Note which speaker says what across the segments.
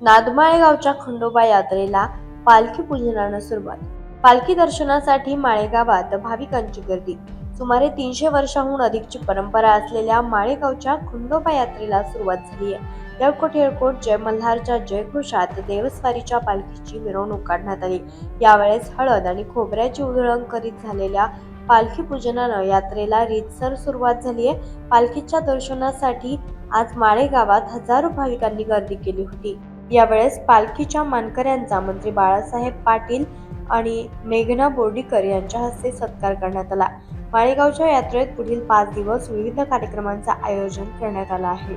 Speaker 1: नादमाळेगावच्या खंडोबा यात्रेला पालखी पूजनानं सुरुवात. पालखी दर्शनासाठी माळेगावात भाविकांची गर्दी. सुमारे तीनशे वर्षाहून अधिकची परंपरा असलेल्या माळेगावच्या खंडोबा यात्रेला सुरुवात झाली आहे. येळकोट येळकोट जय मल्हारच्या जयघोषात देवस्वारीच्या पालखीची मिरवणूक काढण्यात आली. यावेळेस हळद आणि खोबऱ्याची उधळण करीत झालेल्या पालखी पूजनानं यात्रेला रीतसर सुरुवात झाली आहे. पालखीच्या दर्शनासाठी आज माळेगावात हजारो भाविकांनी गर्दी केली होती. यावेळेस पालखीच्या मानकऱ्यांचा मंत्री बाळासाहेब पाटील आणि मेघना बोर्डीकर यांच्या हस्ते सत्कार करण्यात आला. माळेगावच्या यात्रेत पुढील पाच दिवस विविध कार्यक्रमांचं आयोजन करण्यात आलं आहे.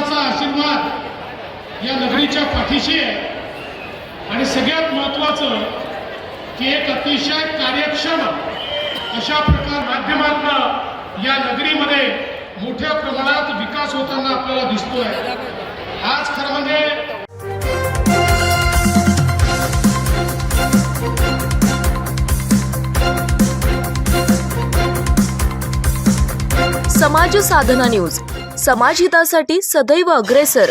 Speaker 2: देवाचा आशीर्वाद या नगरीच्या पाठीशी आहे. आणि सगळ्यात महत्वाचं की एक अतिशय कार्यक्षम अशा प्रकार माध्यमातून या नगरीमध्ये मोठ्या प्रमाणात विकास होताना आपल्याला दिसतोय. आज खरं म्हणजे
Speaker 3: समाज साधना न्यूज. समाजहितासाठी सदैव अग्रेसर.